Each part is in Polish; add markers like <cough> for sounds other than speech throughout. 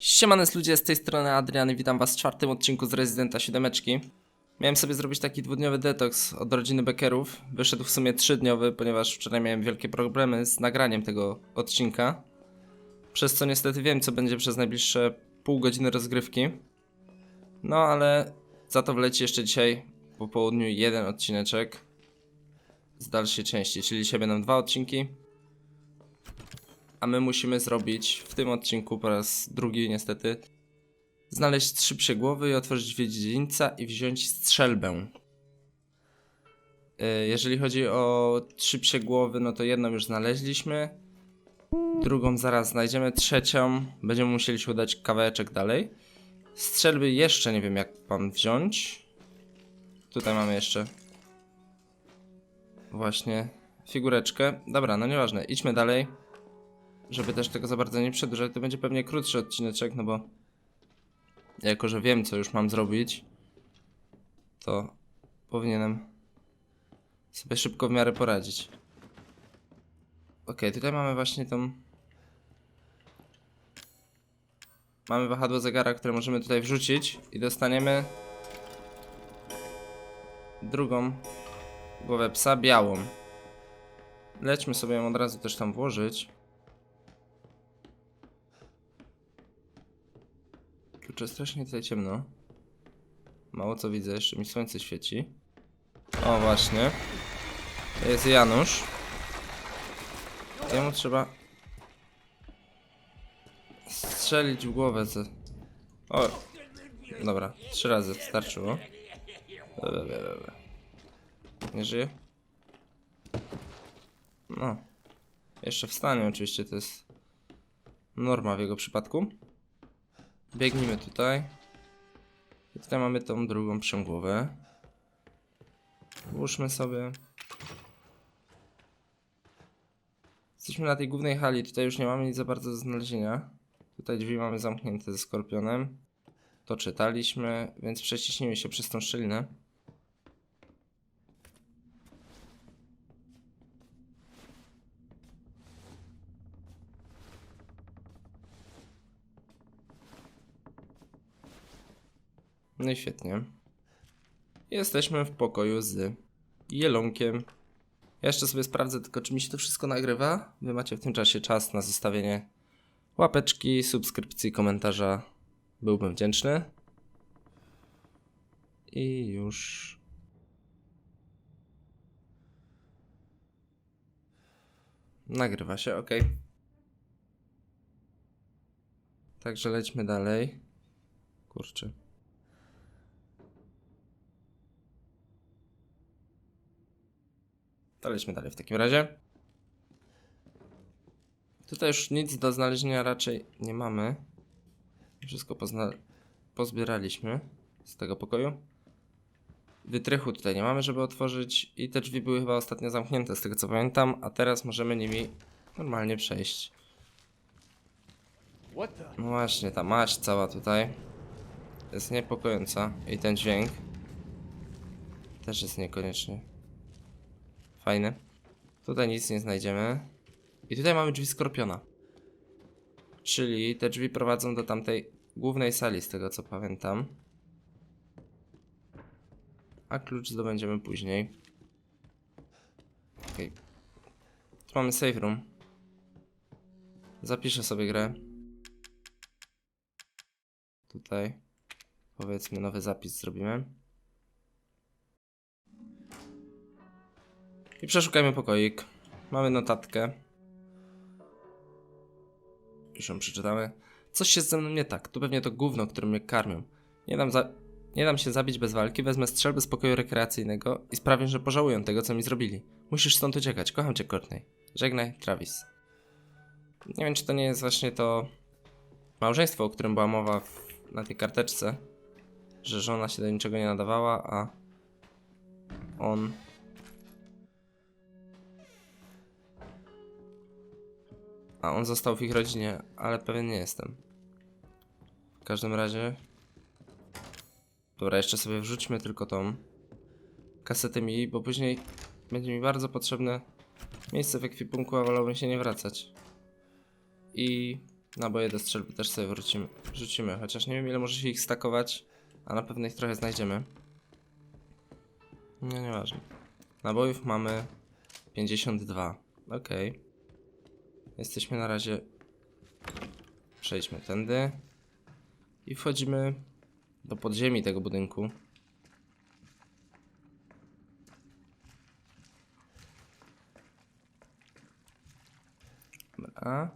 Siemanes ludzie, z tej strony Adrian i witam was w czwartym odcinku z Residenta 7. Miałem sobie zrobić taki dwudniowy detoks od rodziny Beckerów. Wyszedł w sumie trzydniowy, ponieważ wczoraj miałem wielkie problemy z nagraniem tego odcinka. Przez co niestety wiem, co będzie przez najbliższe pół godziny rozgrywki. No ale za to wleci jeszcze dzisiaj po południu jeden odcineczek z dalszej części, czyli dzisiaj będą dwa odcinki. A my musimy zrobić w tym odcinku po raz drugi niestety znaleźć trzy psie głowy i otworzyć drzwi dziedzińca i wziąć strzelbę. Y, Jeżeli chodzi o trzy psie głowy, no to jedną już znaleźliśmy. Drugą zaraz znajdziemy, trzecią będziemy musieli się udać kawałeczek dalej. Strzelby jeszcze nie wiem jak mam wziąć. Tutaj mamy jeszcze właśnie figureczkę. Dobra, no nieważne, idźmy dalej żeby też tego za bardzo nie przedłużać, to będzie pewnie krótszy odcineczek, no bo jako, że wiem, co już mam zrobić, to powinienem sobie szybko w miarę poradzić. Ok, tutaj mamy właśnie tą... Mamy wahadło zegara, które możemy tutaj wrzucić i dostaniemy drugą głowę psa białą. Lećmy sobie ją od razu też tam włożyć. Kurczę, strasznie tutaj ciemno. Mało co widzę, jeszcze mi słońce świeci. O, właśnie. Jest Janusz. Jemu trzeba strzelić w głowę. Co... O, dobra, trzy razy starczyło. Dobra, dobra, dobra. Nie żyje? No. Jeszcze wstanie oczywiście, to jest norma w jego przypadku. Biegnijmy tutaj. I tutaj mamy tą drugą przęgłowę. Włóżmy sobie. Jesteśmy na tej głównej hali, tutaj już nie mamy nic za bardzo do znalezienia. Tutaj drzwi mamy zamknięte ze skorpionem. To czytaliśmy, więc przeciśnijmy się przez tą szczelinę. No i świetnie. Jesteśmy w pokoju z Jelonkiem. Ja jeszcze sobie sprawdzę tylko, czy mi się to wszystko nagrywa. Wy macie w tym czasie czas na zostawienie łapeczki, subskrypcji, komentarza. Byłbym wdzięczny. I już. Nagrywa się, ok. Także lećmy dalej. Kurczę. To lećmy dalej w takim razie. Tutaj już nic do znalezienia raczej nie mamy. Wszystko pozbieraliśmy z tego pokoju. Wytrychu tutaj nie mamy, żeby otworzyć i te drzwi były chyba ostatnio zamknięte z tego co pamiętam, a teraz możemy nimi normalnie przejść. No właśnie, ta maść cała tutaj jest niepokojąca i ten dźwięk też jest niekoniecznie Fajne. Tutaj nic nie znajdziemy. I tutaj mamy drzwi skorpiona. Czyli te drzwi prowadzą do tamtej głównej sali, z tego co pamiętam. A klucz zdobędziemy później. Okej. Tu mamy safe room. Zapiszę sobie grę. Tutaj. Powiedzmy nowy zapis zrobimy. I przeszukajmy pokoik. Mamy notatkę. Już ją przeczytamy. Coś się ze mną nie tak. Tu pewnie to gówno, którym mnie karmią. Nie dam, za... nie dam się zabić bez walki, wezmę strzelby z pokoju rekreacyjnego i sprawię, że pożałują tego, co mi zrobili. Musisz stąd uciekać. Kocham cię, Courtney. Żegnaj, Travis. Nie wiem, czy to nie jest właśnie to małżeństwo, o którym była mowa w... na tej karteczce. Że żona się do niczego nie nadawała, a on A on został w ich rodzinie, ale pewien nie jestem. W każdym razie. Dobra, jeszcze sobie wrzućmy tylko tą kasetę mi, bo później będzie mi bardzo potrzebne miejsce w ekwipunku, a wolałbym się nie wracać. I Naboje do strzelby też sobie wrócimy, rzucimy, chociaż nie wiem ile może się ich stakować, a na pewno ich trochę znajdziemy. No nieważne. Nabojów mamy 52. Okej. Jesteśmy na razie. Przejdźmy tędy. I wchodzimy do podziemi tego budynku. Dobra.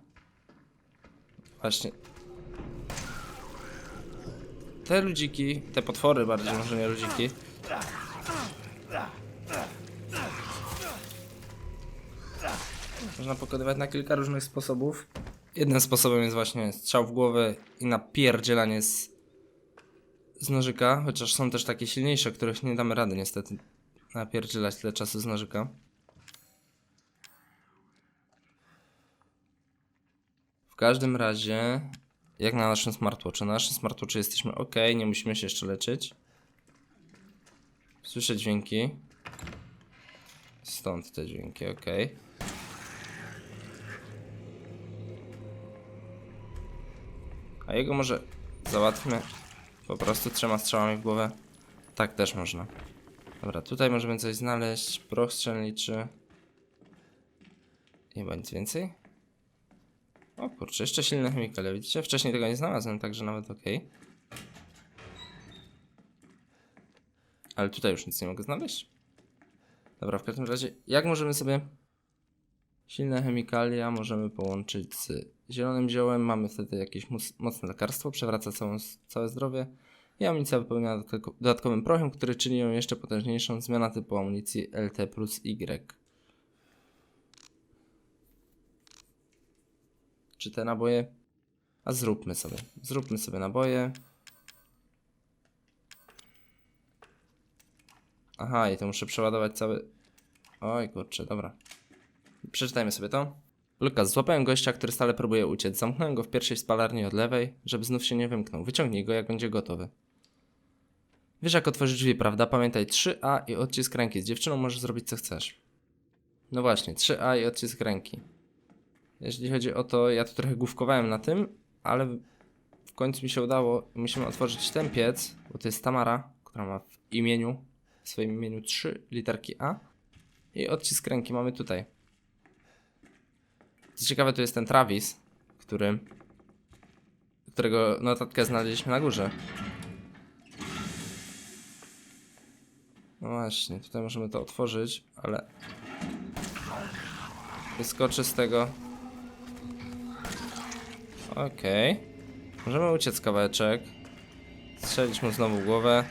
Właśnie. Te ludziki, te potwory bardziej, może nie ludziki. Można pokonywać na kilka różnych sposobów. Jednym sposobem jest właśnie strzał w głowę i napierdzielanie z, z nożyka, chociaż są też takie silniejsze, których nie damy rady niestety napierdzielać tyle czasu z nożyka. W każdym razie, jak na naszym smartwatchu. Na naszym smartwatchu jesteśmy ok, nie musimy się jeszcze leczyć. Słyszę dźwięki. Stąd te dźwięki, ok. A jego może załatwmy po prostu trzema strzałami w głowę. Tak też można. Dobra, tutaj możemy coś znaleźć. Proch strzelniczy. Nie ma nic więcej? O kurczę, jeszcze silne chemikalia, widzicie? Wcześniej tego nie znalazłem, także nawet ok. Ale tutaj już nic nie mogę znaleźć. Dobra, w każdym razie, jak możemy sobie silne chemikalia możemy połączyć z zielonym ziołem? Mamy wtedy jakieś mocne lekarstwo, przewraca całą, całe zdrowie. I amunicja wypełniona dodatko- dodatkowym prochem, który czyni ją jeszcze potężniejszą. Zmiana typu amunicji LT plus Y. Czy te naboje? A zróbmy sobie. Zróbmy sobie naboje. Aha, i to muszę przeładować cały. Oj, kurczę, dobra. Przeczytajmy sobie to. Lukas, złapałem gościa, który stale próbuje uciec. Zamknąłem go w pierwszej spalarni od lewej, żeby znów się nie wymknął. Wyciągnij go, jak będzie gotowy. Wiesz, jak otworzyć drzwi, prawda? Pamiętaj 3A i odcisk ręki. Z dziewczyną możesz zrobić, co chcesz. No właśnie, 3A i odcisk ręki. Jeśli chodzi o to, ja tu trochę główkowałem na tym, ale w końcu mi się udało. Musimy otworzyć ten piec, bo to jest Tamara, która ma w imieniu, w swoim imieniu trzy literki A. I odcisk ręki mamy tutaj. Co ciekawe, tu jest ten Travis, który, którego notatkę znaleźliśmy na górze. No właśnie, tutaj możemy to otworzyć, ale wyskoczy z tego. Okej. Możemy uciec kawałeczek. Strzelić mu znowu głowę.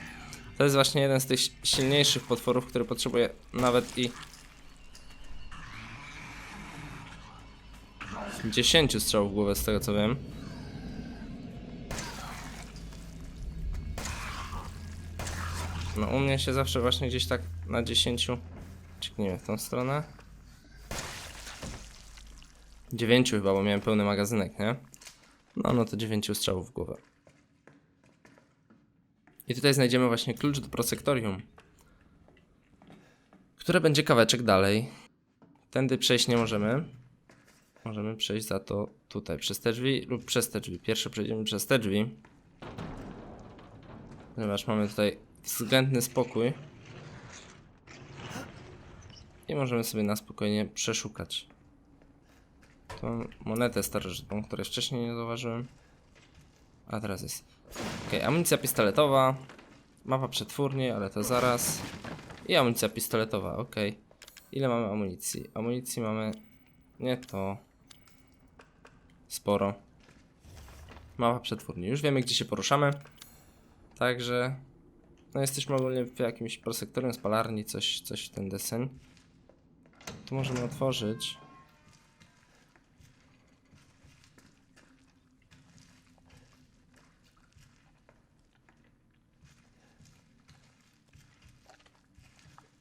To jest właśnie jeden z tych si- silniejszych potworów, który potrzebuje nawet i 10 strzałów w głowę z tego co wiem. No u mnie się zawsze właśnie gdzieś tak na 10 Cieknijmy w tą stronę 9 chyba, bo miałem pełny magazynek, nie? No, no to 9 strzałów w głowę. I tutaj znajdziemy właśnie klucz do prosektorium, które będzie kaweczek dalej. Tędy przejść nie możemy. Możemy przejść za to tutaj, przez te drzwi lub przez te drzwi. Pierwsze przejdziemy przez te drzwi. Ponieważ mamy tutaj względny spokój. I możemy sobie na spokojnie przeszukać. Tu monetę starożytną, której wcześniej nie zauważyłem. A teraz jest. Ok, amunicja pistoletowa. Mapa przetwórni, ale to zaraz. I amunicja pistoletowa, ok. Ile mamy amunicji? Amunicji mamy. Nie to. Sporo. Mapa przetwórni. Już wiemy, gdzie się poruszamy. Także. No, jesteśmy ogólnie w jakimś prosektorium spalarni, coś, coś ten deseń. Tu możemy otworzyć.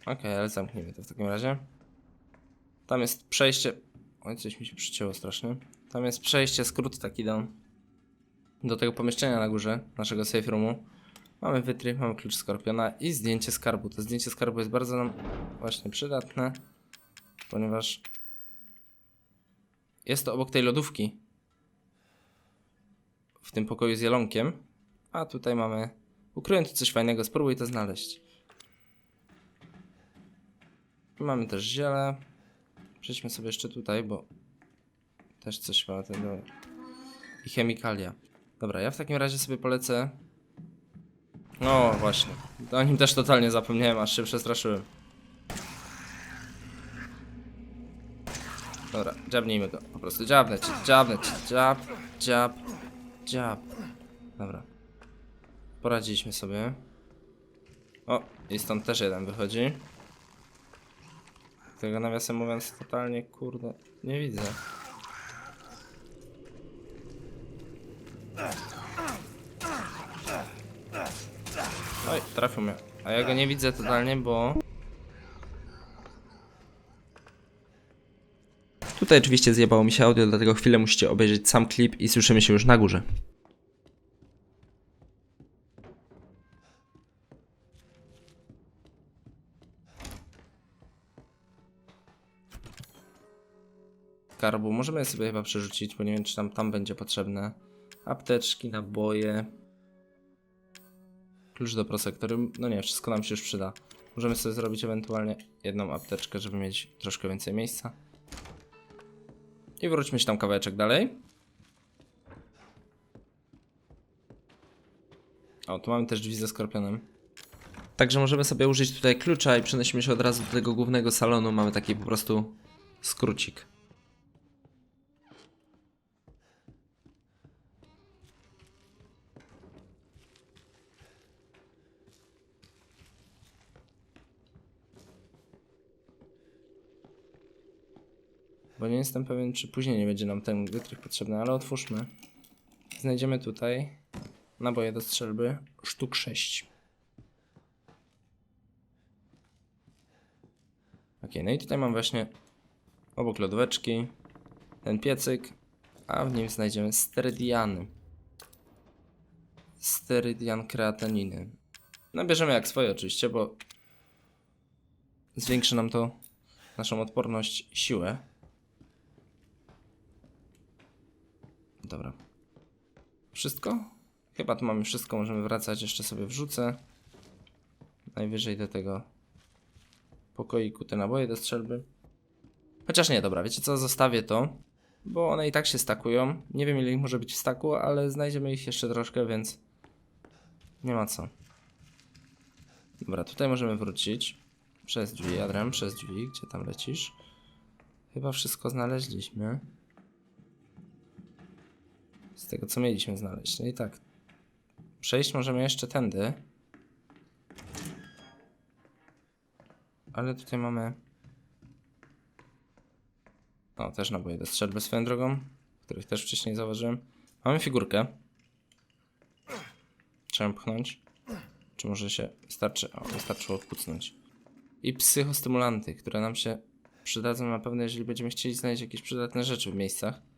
Okej, ale zamknijmy to w takim razie. Tam jest przejście. Oj, coś mi się przycięło strasznie. Tam jest przejście, skrót taki do, do tego pomieszczenia na górze naszego safe roomu. Mamy wytrych, mamy klucz skorpiona i zdjęcie skarbu. To zdjęcie skarbu jest bardzo nam właśnie przydatne, ponieważ jest to obok tej lodówki. w tym pokoju z jelonkiem. A tutaj mamy... Ukryłem tu coś fajnego, spróbuj to znaleźć. Mamy też ziele. Przejdźmy sobie jeszcze tutaj, bo też coś ma tego. I chemikalia. Dobra, ja w takim razie sobie polecę. No właśnie. O nim też totalnie zapomniałem, aż się przestraszyłem. Dobra, dziabnijmy go. Po prostu dziabnę cię, dziabnę cię, dziab, dziab, dziab. Dobra. Poradziliśmy sobie. O, i stąd też jeden wychodzi. Tego nawiasem mówiąc totalnie, kurde, nie widzę. Oj, trafił mnie. A ja go nie widzę totalnie, bo... Tutaj oczywiście zjebało mi się audio, dlatego chwilę musicie obejrzeć sam klip i słyszymy się już na górze. Karbu możemy sobie chyba przerzucić, bo nie wiem, czy tam, tam będzie potrzebne. Apteczki, naboje. Klucz do prosektory. No nie, wszystko nam się już przyda. Możemy sobie zrobić ewentualnie jedną apteczkę, żeby mieć troszkę więcej miejsca. I wróćmy się tam kawałeczek dalej. O, tu mamy też drzwi ze skorpionem. Także możemy sobie użyć tutaj klucza i przenosimy się od razu do tego głównego salonu. Mamy taki po prostu skrócik. Bo nie jestem pewien, czy później nie będzie nam ten wytrych potrzebny, ale otwórzmy. Znajdziemy tutaj naboje do strzelby, sztuk 6. Ok, no i tutaj mam właśnie obok lodóweczki ten piecyk, a w nim znajdziemy sterydiany. Sterydian kreateniny. No bierzemy jak swoje oczywiście, bo zwiększy nam to naszą odporność siłę. Dobra. Wszystko? Chyba tu mamy wszystko, możemy wracać, jeszcze sobie wrzucę. Najwyżej do tego pokoiku te naboje do strzelby. Chociaż nie, dobra, wiecie co, zostawię to, bo one i tak się stakują. Nie wiem ile ich może być w staku, ale znajdziemy ich jeszcze troszkę, więc nie ma co. Dobra, tutaj możemy wrócić. Przez drzwi, Adrian, przez drzwi, gdzie tam lecisz? Chyba wszystko znaleźliśmy. Z tego co mieliśmy znaleźć. No i tak. Przejść możemy jeszcze tędy. Ale tutaj mamy. O, też naboje do strzelby swoją drogą, których też wcześniej zauważyłem. Mamy figurkę. Trzeba pchnąć. Czy może się wystarczy? O, wystarczyło kucnąć. I psychostymulanty, które nam się przydadzą na pewno, jeżeli będziemy chcieli znaleźć jakieś przydatne rzeczy w miejscach.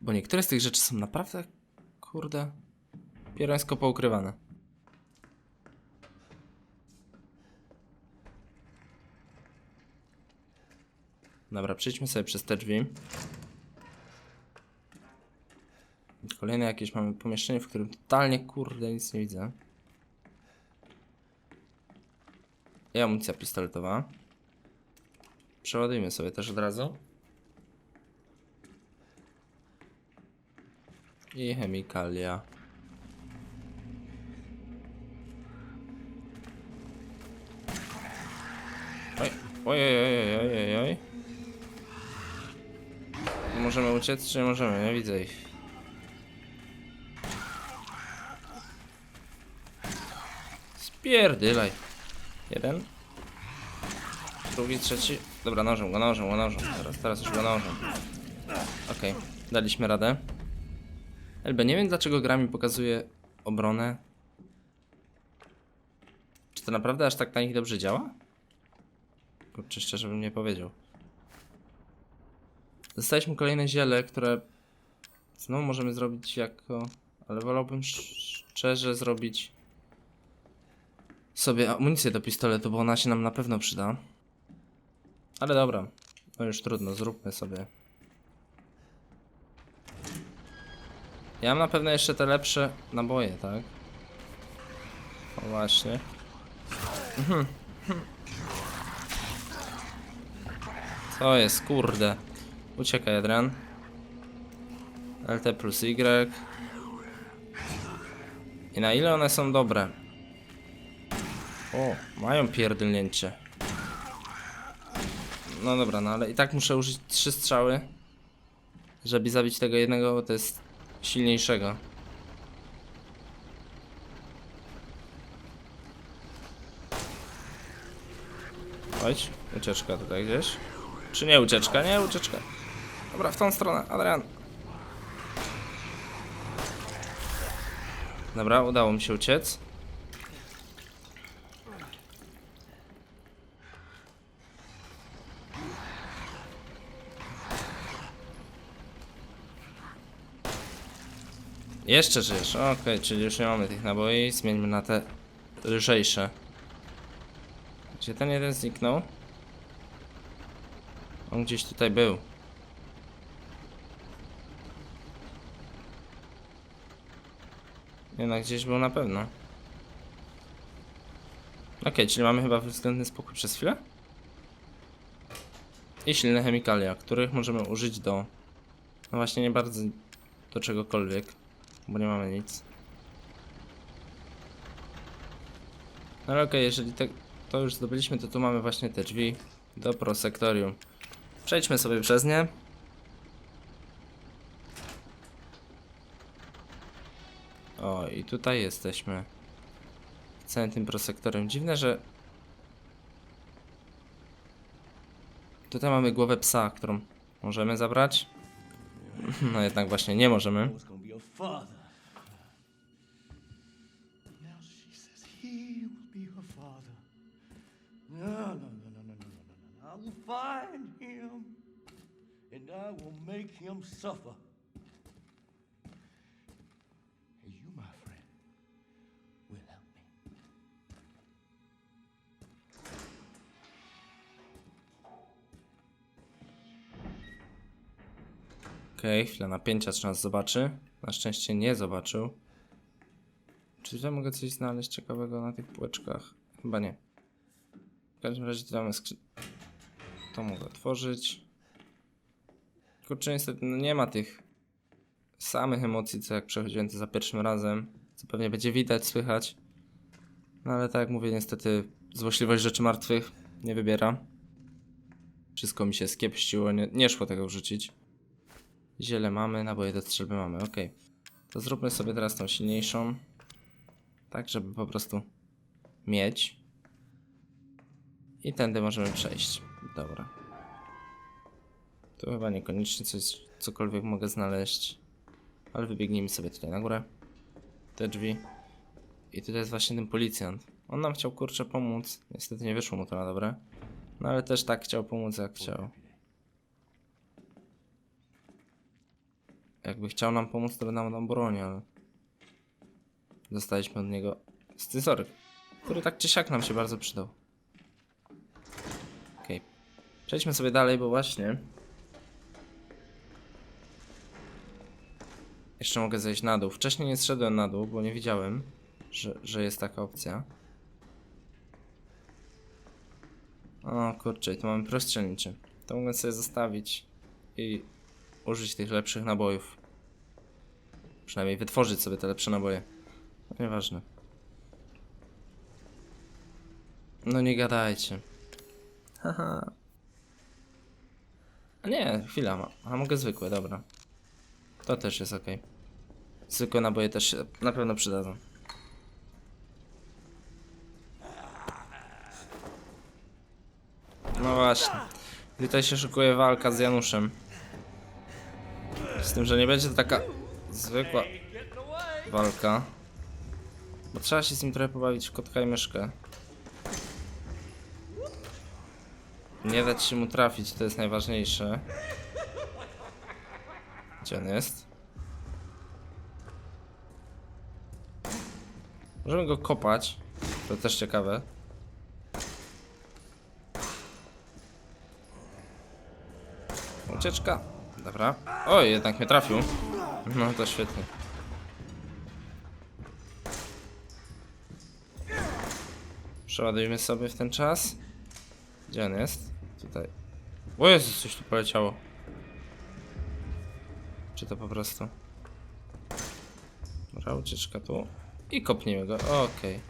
Bo niektóre z tych rzeczy są naprawdę, kurde, pierońsko poukrywane. Dobra, przejdźmy sobie przez te drzwi. Kolejne jakieś mamy pomieszczenie, w którym totalnie, kurde, nic nie widzę. I amunicja pistoletowa. Przeładujmy sobie też od razu. I chemikalia. Oj, oj, oj, oj, oj, oj, Możemy uciec, czy nie możemy? Nie widzę ich. Spierdylaj. Jeden. Drugi, trzeci. Dobra, nożem go, nożem go, nożem. Teraz, teraz już go nożem. Okej, daliśmy radę. Elbe, nie wiem dlaczego gra mi pokazuje obronę. Czy to naprawdę aż tak na nich dobrze działa? Kurczę, szczerze bym nie powiedział. Dostaliśmy kolejne ziele, które znowu możemy zrobić jako... Ale wolałbym sz- szczerze zrobić sobie amunicję do pistoletu, bo ona się nam na pewno przyda. Ale dobra, no już trudno, zróbmy sobie Ja mam na pewno jeszcze te lepsze naboje, tak? O właśnie. Mhm. Co jest, kurde. Uciekaj, Adrian. LT plus Y. I na ile one są dobre? O, mają pierdolnięcie. No dobra, no ale i tak muszę użyć trzy strzały, żeby zabić tego jednego, bo to jest silniejszego. Chodź, ucieczka tutaj gdzieś. Czy nie ucieczka? Nie, ucieczka. Dobra, w tą stronę, Adrian. Dobra, udało mi się uciec. Jeszcze żyjesz, okej, czyli już nie mamy tych naboi, zmieńmy na te lżejsze. Gdzie ten jeden zniknął? On gdzieś tutaj był. Jednak gdzieś był na pewno. Okej, czyli mamy chyba względny spokój przez chwilę. I silne chemikalia, których możemy użyć do... No właśnie nie bardzo do czegokolwiek, bo nie mamy nic. No ale okej, jeżeli te, to już zdobyliśmy, to tu mamy właśnie te drzwi do prosektorium. Przejdźmy sobie przez nie. O, i tutaj jesteśmy. W całym tym prosektorium. Dziwne, że... Tutaj mamy głowę psa, którą możemy zabrać. No jednak właśnie nie możemy. Will find him and I will make him suffer. And you, my friend, will help me. Okej, chwila napięcia, czy nas zobaczy. Na szczęście nie zobaczył. Czy tutaj mogę coś znaleźć ciekawego na tych półeczkach? Chyba nie. W każdym razie tu mamy skrzy... To mogę otworzyć. Kurczę, niestety no nie ma tych samych emocji, co jak przechodziłem to za pierwszym razem. Co pewnie będzie widać, słychać. No ale tak jak mówię, niestety złośliwość rzeczy martwych nie wybiera. Wszystko mi się skiepściło, nie, nie szło tego wrzucić. Ziele mamy, naboje do strzelby mamy, ok. To zróbmy sobie teraz tą silniejszą. Tak, żeby po prostu mieć. I tędy możemy przejść. Dobra. Tu chyba niekoniecznie coś, cokolwiek mogę znaleźć. Ale wybiegnijmy sobie tutaj na górę. Te drzwi. I tutaj jest właśnie ten policjant. On nam chciał kurczę pomóc. Niestety nie wyszło mu to na dobre. No ale też tak chciał pomóc jak chciał. Jakby chciał nam pomóc, to by nam dał broń, ale... Dostaliśmy od niego scyzoryk, który tak czy siak nam się bardzo przydał. Przejdźmy sobie dalej, bo właśnie... Jeszcze mogę zejść na dół. Wcześniej nie zszedłem na dół, bo nie widziałem, że, że jest taka opcja. O kurczę, tu mamy prostrzelniczy. To mogę sobie zostawić i użyć tych lepszych nabojów. Przynajmniej wytworzyć sobie te lepsze naboje. No, nieważne. No nie gadajcie. Haha. A nie, chwila. A mogę zwykłe, dobra. To też jest ok. Zwykłe naboje też się na pewno przydadzą. No właśnie. Tutaj się szykuje walka z Januszem. Z tym, że nie będzie to taka zwykła walka. Bo trzeba się z nim trochę pobawić w kotka i myszkę. Nie dać się mu trafić, to jest najważniejsze. Gdzie on jest? Możemy go kopać. To też ciekawe. Ucieczka. Dobra. Oj, jednak mnie trafił. No to świetnie. Przeładujmy sobie w ten czas. Gdzie on jest? Tutaj. O Jezus, coś tu poleciało. Czy to po prostu? Dobra, ucieczka tu. I kopnijmy go. Okej.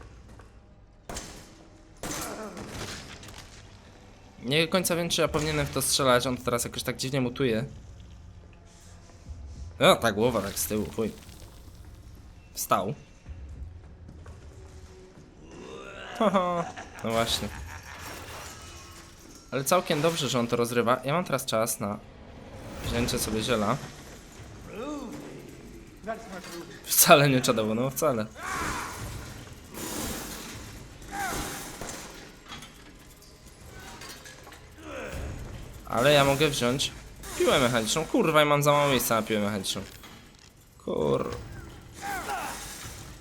Nie do końca wiem, czy ja powinienem w to strzelać. On teraz jakoś tak dziwnie mutuje. O, ta głowa tak z tyłu, chuj. Wstał. <laughs> Haha, no właśnie. Ale całkiem dobrze, że on to rozrywa. Ja mam teraz czas na wzięcie sobie ziela. Wcale nie czadowo, no wcale. Ale ja mogę wziąć piłę mechaniczną. Kurwa, ja mam za mało miejsca na piłę mechaniczną. Kur...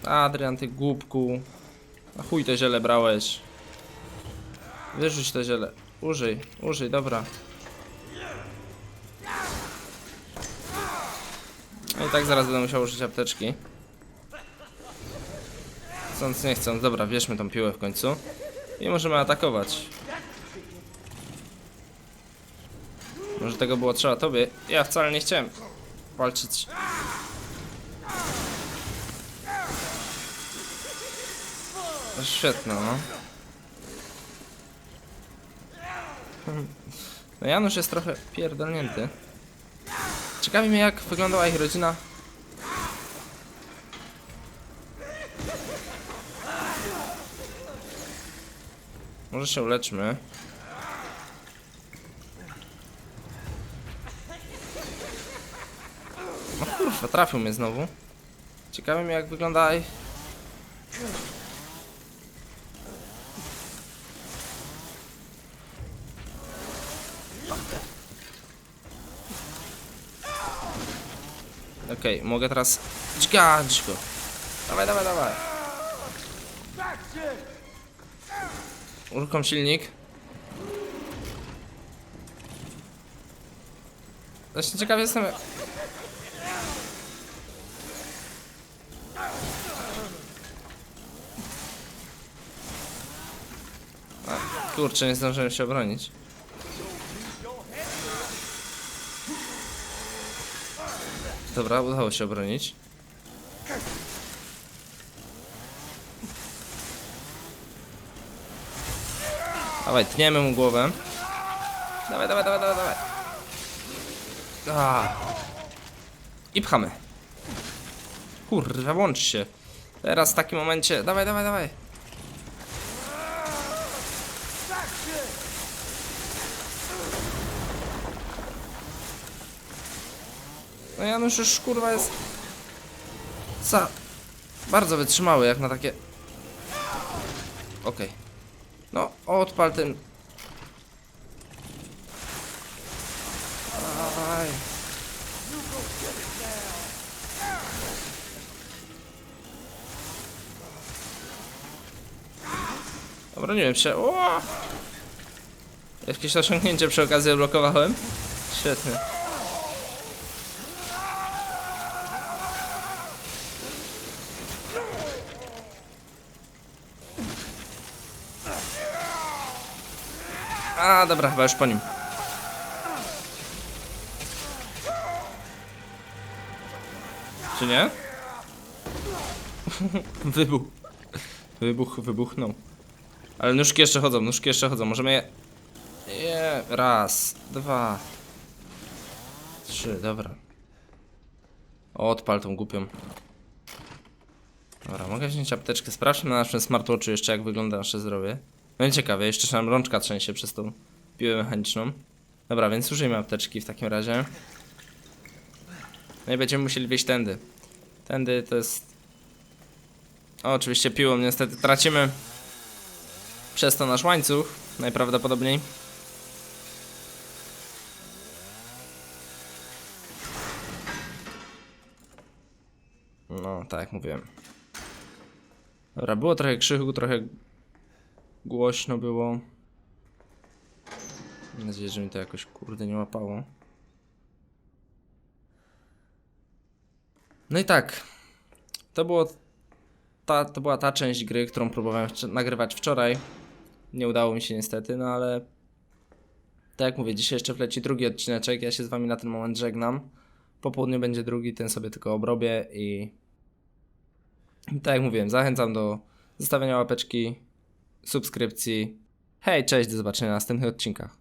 Adrian, ty głupku. A chuj to ziele brałeś. Wyrzuć to ziele. Użyj, użyj, dobra. No i tak zaraz będę musiał użyć apteczki. Chcąc nie chcąc, dobra, bierzmy tą piłę w końcu. I możemy atakować. Może tego było trzeba tobie. Ja wcale nie chciałem walczyć. No Świetne, no. No Janusz jest trochę pierdolnięty. Ciekawi mnie jak wyglądała ich rodzina. Może się uleczmy. No kurwa, trafił mnie znowu. Ciekawi mnie jak wygląda ich... Okej, mogę teraz dźgać go. Dawaj, dawaj, dawaj. Uruchom silnik. Właśnie ciekaw jestem. Kurczę, nie zdążyłem się obronić. Dobra, udało się obronić. Dawaj, tniemy mu głowę. Dawaj, dawaj, dawaj, dawaj, dawaj. I pchamy. Kurwa, łącz się. Teraz w takim momencie. Dawaj, dawaj, dawaj. No Janusz już kurwa jest za bardzo wytrzymały jak na takie Okej. No odpal ten Dawaj. Obroniłem się o! Jakieś osiągnięcie przy okazji blokowałem Świetnie A, dobra, chyba już po nim. Czy nie? <laughs> Wybuch. Wybuch, wybuchnął. Ale nóżki jeszcze chodzą, nóżki jeszcze chodzą. Możemy je... je... Raz, dwa... Trzy, dobra. Odpal tą głupią. Dobra, mogę wziąć apteczkę. Sprawdźmy na naszym smartwatchu jeszcze jak wygląda nasze zdrowie. No ciekawe, jeszcze nam rączka trzęsie przez tą piłę mechaniczną. Dobra, więc użyjmy apteczki w takim razie. No i będziemy musieli wyjść tędy. Tędy to jest... O, oczywiście piłą niestety tracimy przez to nasz łańcuch, najprawdopodobniej. No, tak jak mówiłem. Dobra, było trochę krzyku, trochę głośno było. Mam nadzieję, że mi to jakoś kurde nie łapało. No i tak. To było ta, to była ta część gry, którą próbowałem wcz- nagrywać wczoraj. Nie udało mi się niestety, no ale tak jak mówię, dzisiaj jeszcze wleci drugi odcineczek. Ja się z wami na ten moment żegnam. Po południu będzie drugi, ten sobie tylko obrobię i tak jak mówiłem, zachęcam do zostawienia łapeczki, subskrypcji. Hej, cześć, do zobaczenia w następnych odcinkach.